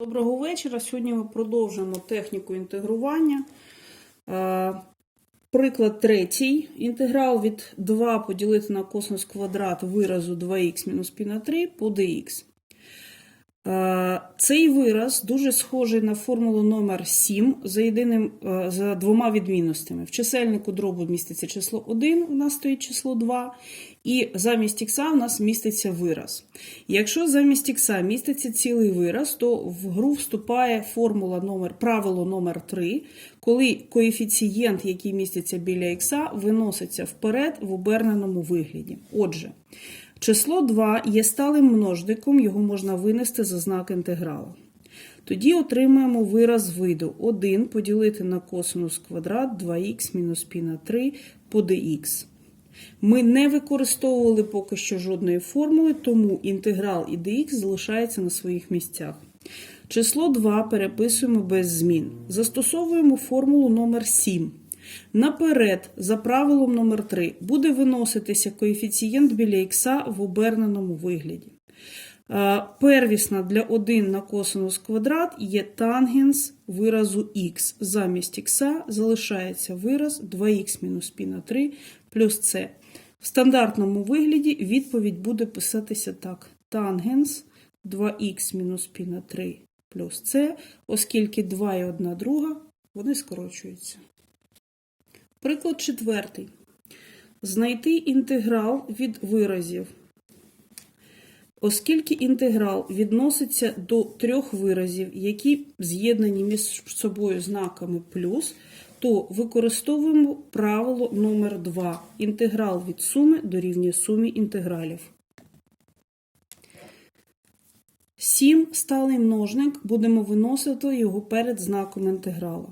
Доброго вечора. Сьогодні ми продовжуємо техніку інтегрування. Е, Приклад третій. Інтеграл від 2 поділити на косинус квадрат виразу 2х мінус пі на 3 по dx. Цей вираз дуже схожий на формулу номер 7 за, єдиним, е, за двома відмінностями. В чисельнику дробу міститься число 1, у нас стоїть число 2, і замість х у нас міститься вираз. Якщо замість х міститься цілий вираз, то в гру вступає формула номер, правило номер 3, коли коефіцієнт, який міститься біля х, виноситься вперед в оберненому вигляді. Отже, число 2 є сталим множником, його можна винести за знак інтегралу. Тоді отримаємо вираз виду 1 поділити на косинус квадрат 2х мінус пі на 3 по dx. Ми не використовували поки що жодної формули, тому інтеграл і dx залишається на своїх місцях. Число 2 переписуємо без змін. Застосовуємо формулу номер 7. Наперед, за правилом номер 3 буде виноситися коефіцієнт біля х в оберненому вигляді. Е, Первісна для 1 на косинус квадрат є тангенс виразу х. Замість х залишається вираз 2х мінус пі на 3 плюс c. В стандартному вигляді відповідь буде писатися так. Тангенс 2х мінус пі на 3 плюс c, оскільки 2 і 1 друга, вони скорочуються. Приклад четвертий. Знайти інтеграл від виразів. Оскільки інтеграл відноситься до трьох виразів, які з'єднані між собою знаками плюс, то використовуємо правило номер 2 Інтеграл від суми дорівнює сумі інтегралів. 7 сталий множник, будемо виносити його перед знаком інтеграла.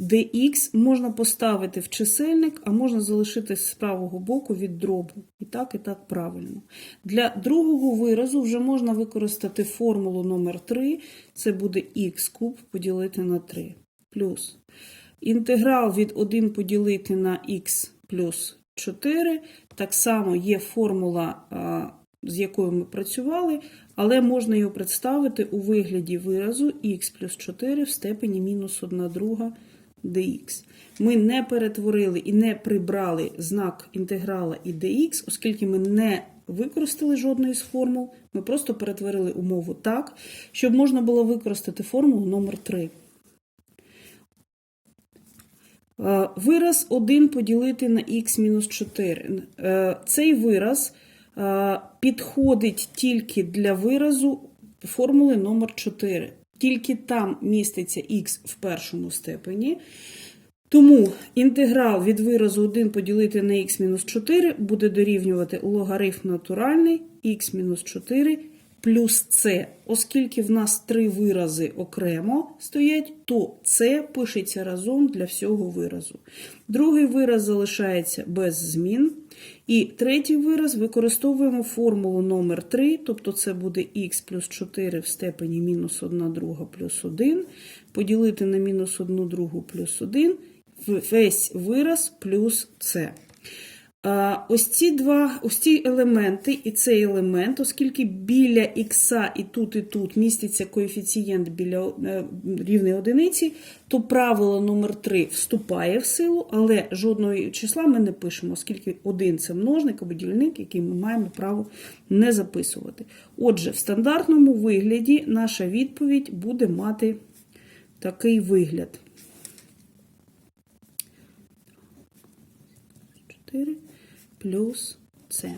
Dx можна поставити в чисельник, а можна залишити з правого боку від дробу. І так, і так правильно. Для другого виразу вже можна використати формулу номер 3 це буде х куб поділити на 3. Плюс інтеграл від 1 поділити на х плюс 4. Так само є формула, з якою ми працювали, але можна його представити у вигляді виразу х плюс 4 в степені мінус 1 друга dx. Ми не перетворили і не прибрали знак інтеграла і dx, оскільки ми не використали жодної з формул, ми просто перетворили умову так, щоб можна було використати формулу номер 3. Е, Вираз 1 поділити на х-4. Е, Цей вираз е, підходить тільки для виразу формули номер 4 тільки там міститься х в першому степені. Тому інтеграл від виразу 1 поділити на х-4 буде дорівнювати логарифм натуральний х-4 плюс c. Оскільки в нас три вирази окремо стоять, то c пишеться разом для всього виразу. Другий вираз залишається без змін. І третій вираз використовуємо формулу номер 3, тобто це буде х плюс 4 в степені мінус 1 друга плюс 1, поділити на мінус 1 другу плюс 1, весь вираз плюс c. Ось ці два, ось ці елементи і цей елемент, оскільки біля х і тут, і тут міститься коефіцієнт біля е, рівної одиниці, то правило номер 3 вступає в силу, але жодного числа ми не пишемо, оскільки один це множник або дільник, який ми маємо право не записувати. Отже, в стандартному вигляді наша відповідь буде мати такий вигляд. 4 плюс С.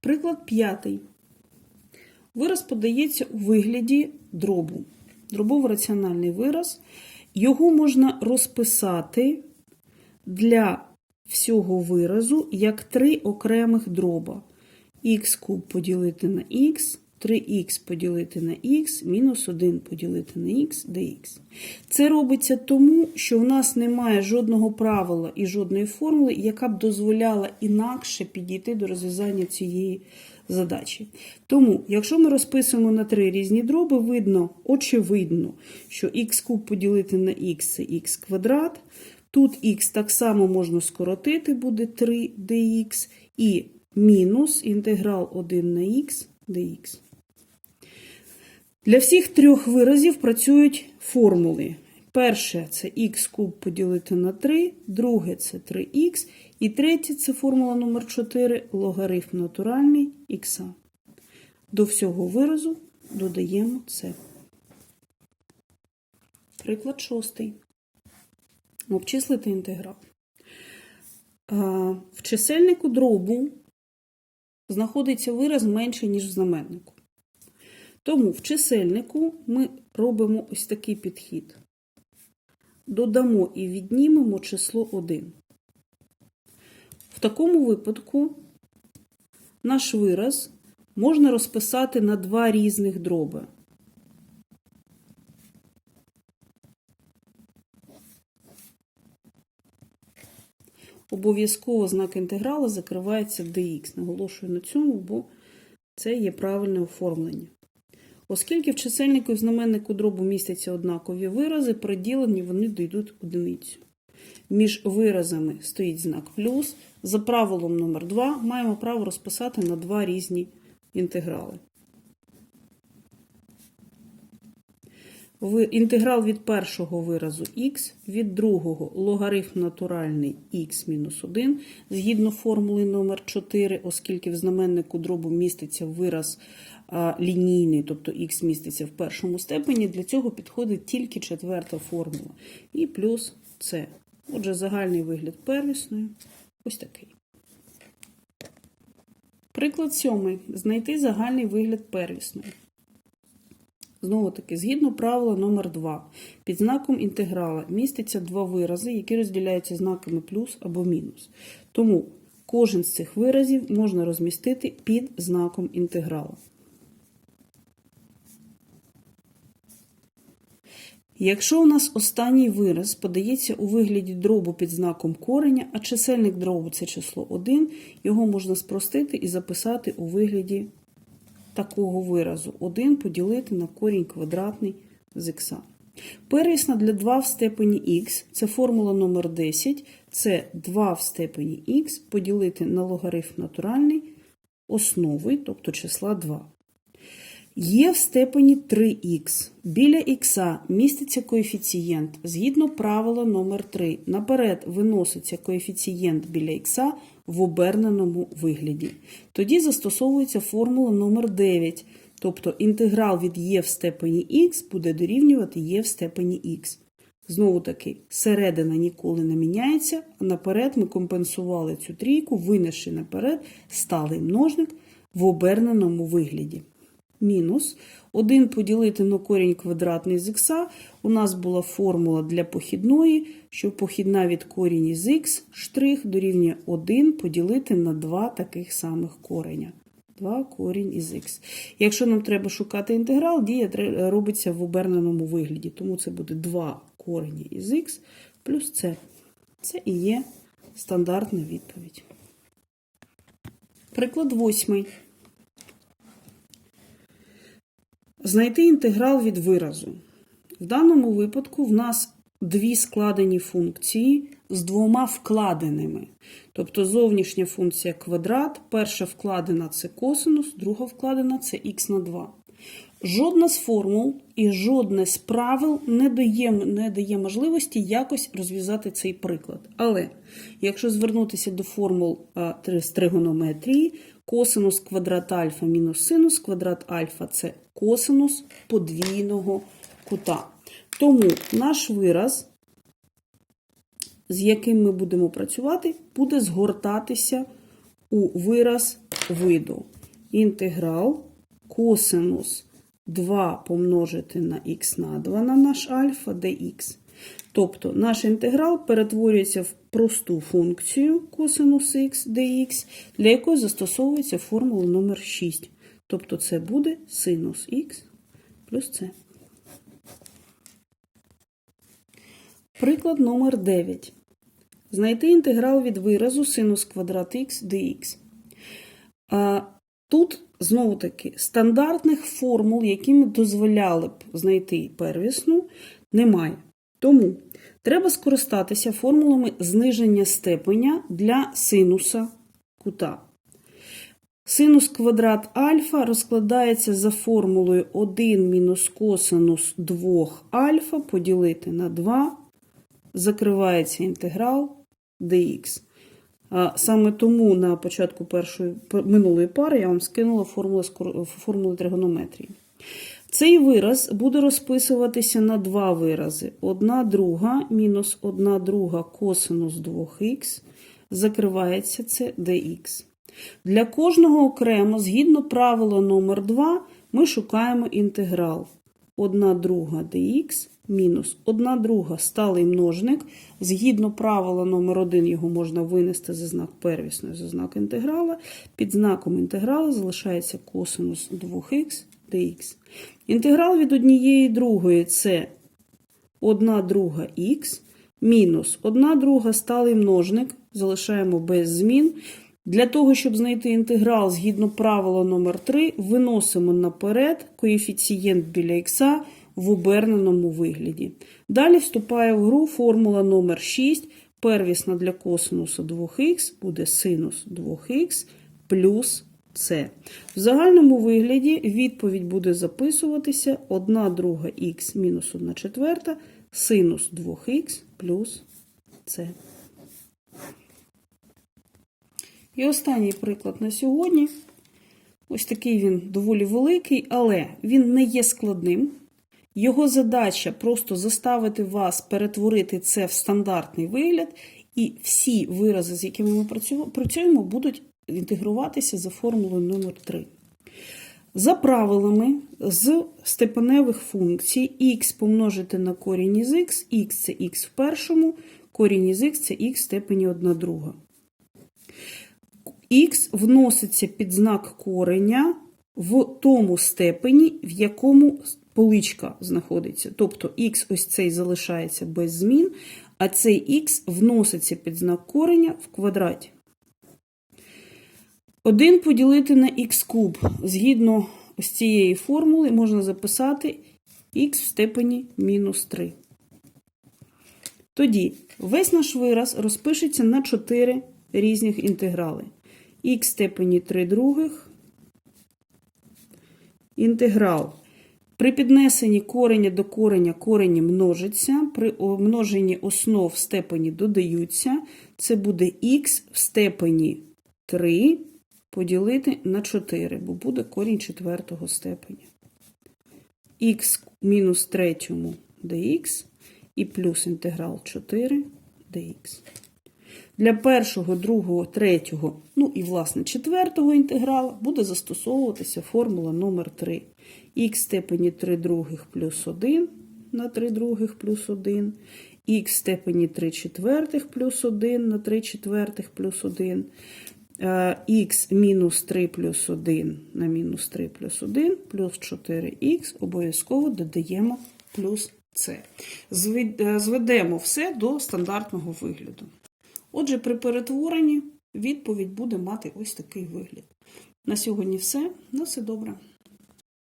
Приклад п'ятий. Вираз подається у вигляді дробу. Дробово-раціональний вираз. Його можна розписати для всього виразу як три окремих дроба. Х куб поділити на х, 3х поділити на х, мінус 1 поділити на х dx. Це робиться тому, що в нас немає жодного правила і жодної формули, яка б дозволяла інакше підійти до розв'язання цієї задачі. Тому, якщо ми розписуємо на три різні дроби, видно, очевидно, що х куб поділити на х це х квадрат. Тут х так само можна скоротити, буде 3 dx, і мінус інтеграл 1 на х dx. Для всіх трьох виразів працюють формули. Перше це х куб поділити на 3, друге це 3х, і третє це формула номер 4 логарифм натуральний х. До всього виразу додаємо це. Приклад шостий. Обчислити інтеграл. В чисельнику дробу знаходиться вираз менше, ніж в знаменнику. Тому в чисельнику ми робимо ось такий підхід. Додамо і віднімемо число 1. В такому випадку наш вираз можна розписати на два різних дроби. Обов'язково знак інтеграла закривається dx. Наголошую на цьому, бо це є правильне оформлення. Оскільки в чисельнику і знаменнику дробу містяться однакові вирази, при діленні вони дійдуть одиницю. Між виразами стоїть знак плюс. За правилом номер 2 маємо право розписати на два різні інтеграли. Інтеграл від першого виразу х, від другого логарифм натуральний х мінус 1, згідно формули номер 4, оскільки в знаменнику дробу міститься вираз лінійний, тобто х міститься в першому степені, для цього підходить тільки четверта формула. І плюс c. Отже, загальний вигляд первісної ось такий. Приклад сьомий. Знайти загальний вигляд первісної. Знову таки, згідно правила номер 2 під знаком інтеграла містяться два вирази, які розділяються знаками плюс або мінус. Тому кожен з цих виразів можна розмістити під знаком інтеграла. Якщо у нас останній вираз подається у вигляді дробу під знаком кореня, а чисельник дробу це число 1, його можна спростити і записати у вигляді такого виразу 1 поділити на корінь квадратний з х. Первісна для 2 в степені х це формула номер 10, це 2 в степені х поділити на логарифм натуральний основи, тобто числа 2. Є в степені 3х. Біля х міститься коефіцієнт. Згідно правила номер 3 наперед виноситься коефіцієнт біля х в оберненому вигляді. Тоді застосовується формула номер 9, тобто інтеграл від є в степені х буде дорівнювати є в степені х. Знову таки, середина ніколи не міняється, а наперед ми компенсували цю трійку, винесши наперед сталий множник в оберненому вигляді. Мінус 1 поділити на корінь квадратний з х. У нас була формула для похідної, що похідна від корінь із х штрих дорівнює 1 поділити на два таких самих кореня. 2 корінь із х. Якщо нам треба шукати інтеграл, дія робиться в оберненому вигляді. Тому це буде 2 корені із х плюс c. Це і є стандартна відповідь. Приклад восьмий. Знайти інтеграл від виразу. В даному випадку в нас дві складені функції з двома вкладеними. Тобто зовнішня функція квадрат, перша вкладена це косинус, друга вкладена це х на 2. Жодна з формул і жодне з правил не дає, не дає можливості якось розв'язати цей приклад. Але якщо звернутися до формул з тригонометрії, косинус квадрат альфа мінус синус квадрат альфа це косинус подвійного кута. Тому наш вираз, з яким ми будемо працювати, буде згортатися у вираз виду. Інтеграл косинус 2 помножити на х на 2 на наш альфа dx. Тобто наш інтеграл перетворюється в просту функцію косинус х dx, для якої застосовується формула номер 6. Тобто це буде синус х плюс c. Приклад номер 9. Знайти інтеграл від виразу синус квадрат х dx. Тут, знову таки, стандартних формул, якими дозволяли б знайти первісну, немає. Тому треба скористатися формулами зниження степеня для синуса кута. Синус квадрат альфа розкладається за формулою 1 мінус косинус 2 альфа поділити на 2, закривається інтеграл dx. Саме тому на початку першої минулої пари я вам скинула формули, скор- формули тригонометрії. Цей вираз буде розписуватися на два вирази. 1 друга мінус 1 друга косинус 2х, закривається це dx. Для кожного окремо, згідно правила номер 2, ми шукаємо інтеграл 1 друга dx мінус 1 друга сталий множник. Згідно правила номер 1 його можна винести за знак первісної, за знак інтеграла. Під знаком інтегралу залишається косинус 2х dx. Інтеграл від однієї другої це 1 друга х мінус 1 друга сталий множник, залишаємо без змін. Для того, щоб знайти інтеграл згідно правила номер 3 виносимо наперед коефіцієнт біля х в оберненому вигляді. Далі вступає в гру формула номер 6. Первісна для косинусу 2х буде синус 2х плюс це. В загальному вигляді відповідь буде записуватися 1 друга х мінус 1 четверта синус 2х плюс це. І останній приклад на сьогодні. Ось такий він доволі великий, але він не є складним. Його задача просто заставити вас перетворити це в стандартний вигляд, і всі вирази, з якими ми працюємо, будуть інтегруватися за формулою номер 3 За правилами з степеневих функцій х помножити на корінь із х, х це х в першому, корінь із х це х в степені 1 друга. Х вноситься під знак кореня в тому степені, в якому поличка знаходиться. Тобто х ось цей залишається без змін, а цей х вноситься під знак кореня в квадраті. 1 поділити на х куб. Згідно з цієї формули можна записати х в степені мінус 3. Тоді весь наш вираз розпишеться на 4 різних інтеграли. Х степені 3 других. Інтеграл. При піднесенні кореня до кореня корені множаться, при множенні основ степені додаються. Це буде х в степені 3 поділити на 4, бо буде корінь четвертого степеня. х мінус третьому dx і плюс інтеграл 4 dx. Для першого, другого, третього, ну і, власне, четвертого інтеграла буде застосовуватися формула номер 3 х степені 3 других плюс 1 на 3 других плюс 1, х степені 3 четвертих плюс 1 на 3 четвертих плюс 1, х мінус 3 плюс 1 на мінус 3 плюс 1 плюс 4х обов'язково додаємо плюс це. Зведемо все до стандартного вигляду. Отже, при перетворенні відповідь буде мати ось такий вигляд. На сьогодні все. На все добре.